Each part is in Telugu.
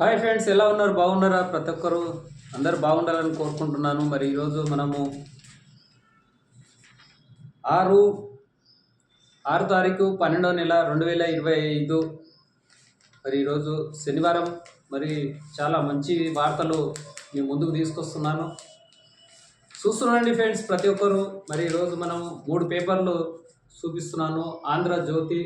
హాయ్ ఫ్రెండ్స్ ఎలా ఉన్నారు? బాగున్నారా? ప్రతి ఒక్కరు అందరు బాగుండాలని కోరుకుంటున్నాను. మరి ఈరోజు మనము ఆరు ఆరు తారీఖు పన్నెండో నెల రెండు వేల ఇరవై ఐదు. మరి ఈరోజు శనివారం. మరి చాలా మంచి వార్తలు మీ ముందుకు తీసుకొస్తున్నాను. చూస్తున్నాండి ఫ్రెండ్స్ ప్రతి ఒక్కరు. మరి ఈరోజు మనం మూడు పేపర్లు చూపిస్తున్నాను. ఆంధ్ర జ్యోతి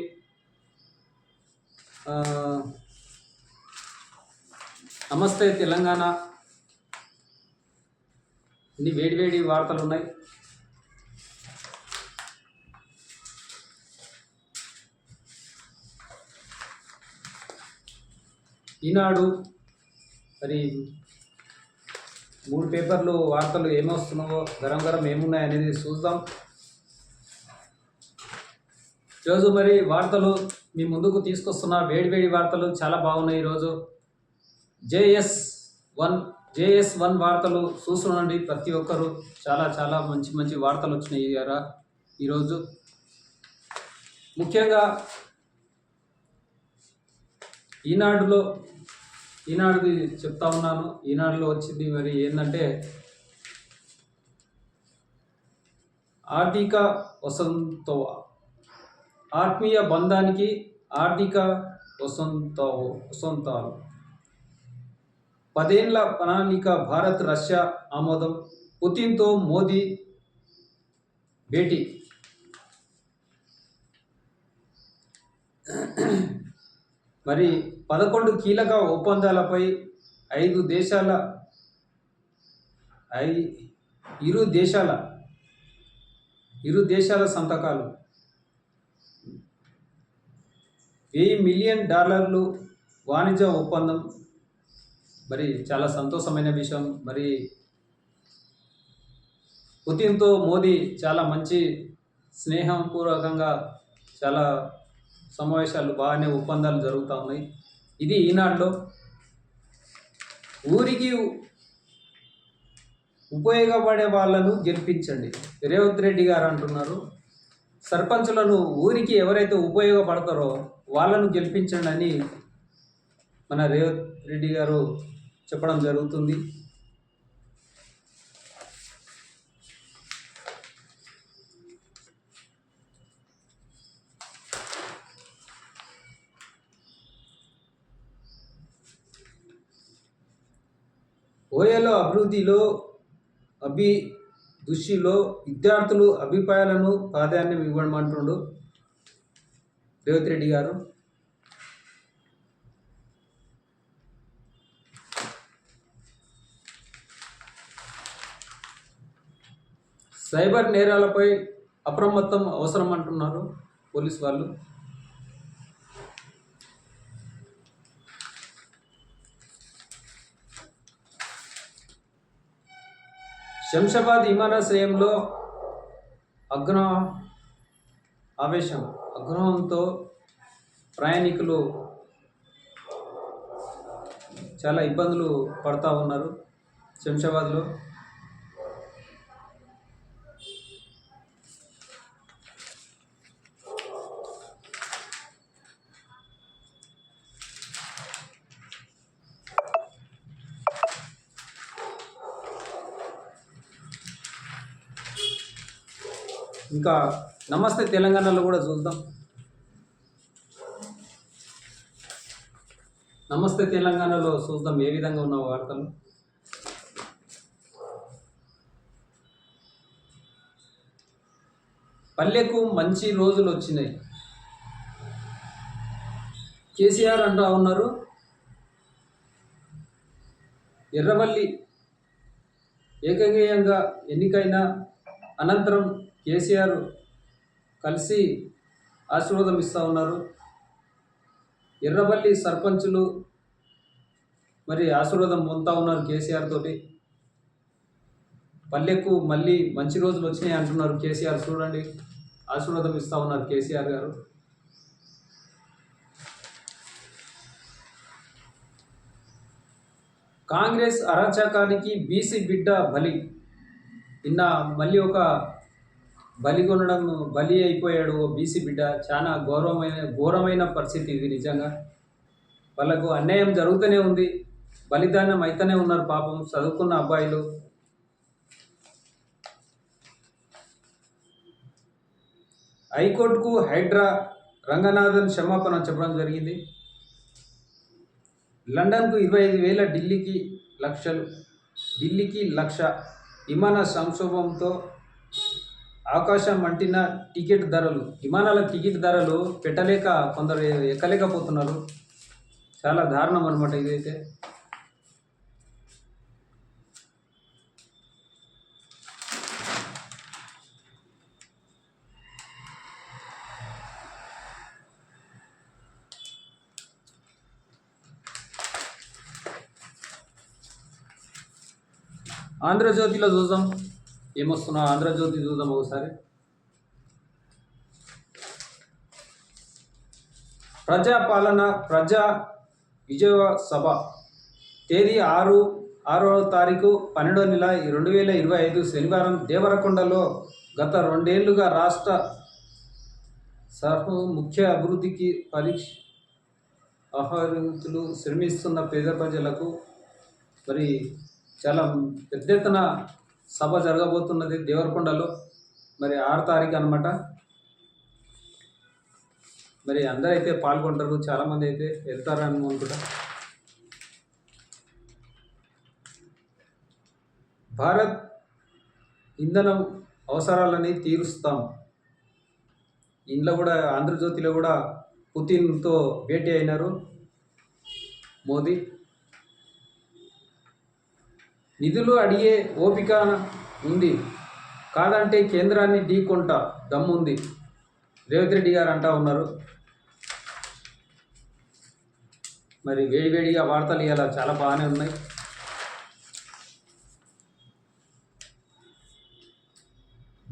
నమస్తే తెలంగాణ. ఇన్ని వేడి వేడి వార్తలు ఉన్నాయి. ఈనాడు మరి మూడు పేపర్లు వార్తలు ఏమొస్తున్నావో గరం గరం ఏమున్నాయి అనేది చూద్దాం. ఈరోజు మరి వార్తలు మీ ముందుకు తీసుకొస్తున్న వేడి వేడి వార్తలు చాలా బాగున్నాయి ఈరోజు. జేఎస్ వన్ జేఎస్ వన్ వార్తలు చూస్తుండండి ప్రతి ఒక్కరు. చాలా చాలా మంచి మంచి వార్తలు వచ్చినాయి గారా ఈరోజు ముఖ్యంగా ఈనాడులో ఈనాడుది చెప్తా ఉన్నాను. ఈనాడులో వచ్చింది మరి ఏంటంటే ఆర్థిక వసంతవ. ఆత్మీయ బంధానికి ఆర్థిక వసంత వసంతాలు. పదేండ్ల ప్రణాళిక భారత్ రష్యా ఆమోదం. పుతిన్తో మోదీ భేటీ. మరి పదకొండు కీలక ఒప్పందాలపై ఐదు దేశాల ఐ ఇరు దేశాల ఇరు దేశాల సంతకాలు. వెయ్యి మిలియన్ డాలర్లు వాణిజ్య ఒప్పందం. మరి చాలా సంతోషమైన విషయం. మరి పుతిన్తో మోదీ చాలా మంచి స్నేహపూర్వకంగా చాలా సమావేశాలు బాగానే ఒప్పందాలు జరుగుతూ ఉన్నాయి. ఇది ఈనాడులో ఊరికి ఉపయోగపడే వాళ్ళను గెలిపించండి. రేవంత్ రెడ్డి గారు అంటున్నారు. సర్పంచులను ఊరికి ఎవరైతే ఉపయోగపడతారో వాళ్ళను గెలిపించండి అని మన రేవంత్ రెడ్డి గారు చెప్పడం జరుగుతుంది. ఓయలో అభివృద్ధిలో అభి దృష్టిలో విద్యార్థులు అభిప్రాయాలను ప్రాధాన్యం ఇవ్వమంటుండు రేవంత్ రెడ్డి గారు. సైబర్ నేరాలపై అప్రమత్తం అవసరం అంటున్నారు పోలీస్ వాళ్ళు. శంషాబాద్ విమానాశ్రయంలో అగ్న ఆవేశం అగ్రహంతో ప్రయాణికులు చాలా ఇబ్బందులు పడతా ఉన్నారు శంషాబాద్లో. ఇంకా నమస్తే తెలంగాణలో కూడా చూద్దాం. నమస్తే తెలంగాణలో చూద్దాం ఏ విధంగా ఉన్న వార్తలు. పల్లెకు మంచి రోజులు వచ్చినాయి. కేసీఆర్ అంటూ ఉన్నారు ఎర్రవల్లి ఏకగేయంగా ఎన్నికైన అనంతరం కేసీఆర్ కలిసి ఆశీర్వాదం ఇస్తూ ఉన్నారు. ఎర్రబల్లి సర్పంచులు మరి ఆశీర్వాదం పొందుతూ ఉన్నారు కేసీఆర్ తోటి. పల్లెకు మళ్ళీ మంచి రోజులు వచ్చినాయి అంటున్నారు కేసీఆర్ చూడండి. ఆశీర్వాదం ఇస్తూ ఉన్నారు కేసీఆర్ గారు. కాంగ్రెస్ అరాచకానికి బీసీ బిడ్డ బలి. నిన్న మళ్ళీ ఒక బలి కొనడం బలి అయిపోయాడు ఓ బీసీ బిడ్డ. చాలా గౌరవమైన ఘోరమైన పరిస్థితి ఇది నిజంగా. వాళ్ళకు అన్యాయం జరుగుతూనే ఉంది. బలిదానం అయితేనే ఉన్నారు పాపం చదువుకున్న అబ్బాయిలు. హైకోర్టుకు హైడ్రా రంగనాథన్ క్షమాపణ చెప్పడం జరిగింది. లండన్కు ఇరవై ఐదు వేల ఢిల్లీకి లక్షలు ఢిల్లీకి లక్ష. విమాన సంక్షోభంతో ఆకాశం అంటిన టికెట్ ధరలు విమానాల టికెట్ ధరలు పెట్టలేక కొందరు ఎక్కలేకపోతున్నారు. చాలా దారుణం అనమాట ఇదైతే. ఆంధ్రజ్యోతిలో చూద్దాం. ఏమొస్తున్నా ఆంధ్రజ్యోతి చూద్దాం ఒకసారి. ప్రజాపాలన ప్రజా విజయ సభ. తేదీ ఆరు ఆరో తారీఖు పన్నెండో నెల రెండు వేల ఇరవై ఐదు శనివారం దేవరకొండలో గత రెండేళ్ళుగా రాష్ట్ర సర్వ ముఖ్య అభివృద్ధికి పరీక్ష ఆహ్వానితులు శ్రమిస్తున్న పేద ప్రజలకు మరి చాలా పెద్ద ఎత్తున సభ జరగబోతున్నది దేవరకొండలో. మరి ఆరు తారీఖు అనమాట మరి అందరూ అయితే పాల్గొంటారు చాలామంది అయితే వెళ్తారని అనుకుంటా. భారత్ ఇంధనం అవసరాలని తీరుస్తాం. ఇంట్లో కూడా ఆంధ్రజ్యోతిలో కూడా పుతిన్తో భేటీ అయినారు మోదీ. నిధులు అడిగే ఓపిక ఉంది. కాదంటే కేంద్రాన్ని ఢీకొంట దమ్ముంది. రేవంత్ రెడ్డి గారు అంటా ఉన్నారు. మరి వేడివేడిగా వార్తలు ఇవాళ చాలా బాగానే ఉన్నాయి.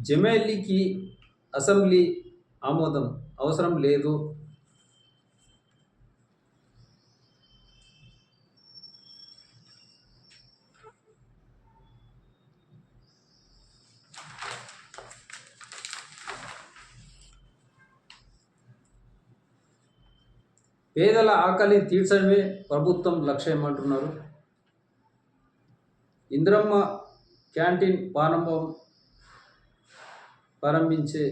జమేలీకి అసెంబ్లీ ఆమోదం అవసరం లేదు. పేదల ఆకలి తీర్చడమే ప్రభుత్వం లక్ష్యం అంటున్నారు. ఇంద్రమ్మ క్యాంటీన్ ప్రారంభం ప్రారంభించే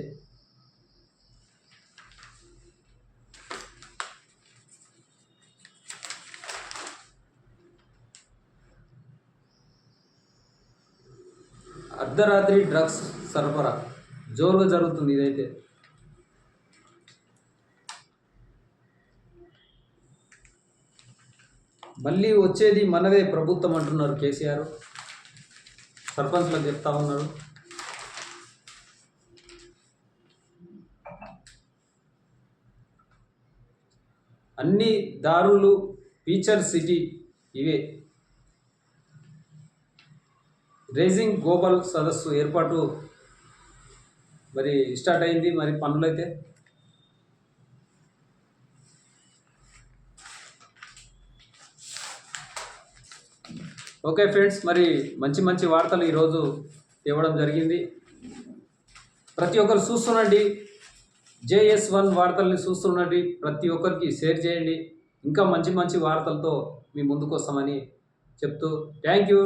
అర్ధరాత్రి డ్రగ్స్ సరఫరా. జోరుగా జరుగుతుంది ఇదైతే. మళ్ళీ వచ్చేది మనదే ప్రభుత్వం అంటున్నారు కేసీఆర్. సర్పంచ్లకు చెప్తా ఉన్నారు. అన్ని దారులు ఫీచర్ సిటీ ఇవే. రేజింగ్ గ్లోబల్ సదస్సు ఏర్పాటు మరి స్టార్ట్ అయింది. మరి పనులైతే ఓకే ఫ్రెండ్స్ మరి మంచి మంచి వార్తలు ఈరోజు ఇవ్వడం జరిగింది. ప్రతి ఒక్కరు చూస్తుండండి. జేఎస్ వన్ వార్తల్ని చూస్తుండండి. ప్రతి ఒక్కరికి షేర్ చేయండి. ఇంకా మంచి మంచి వార్తలతో మీ ముందుకు వస్తామని చెప్తూ థ్యాంక్ యూ.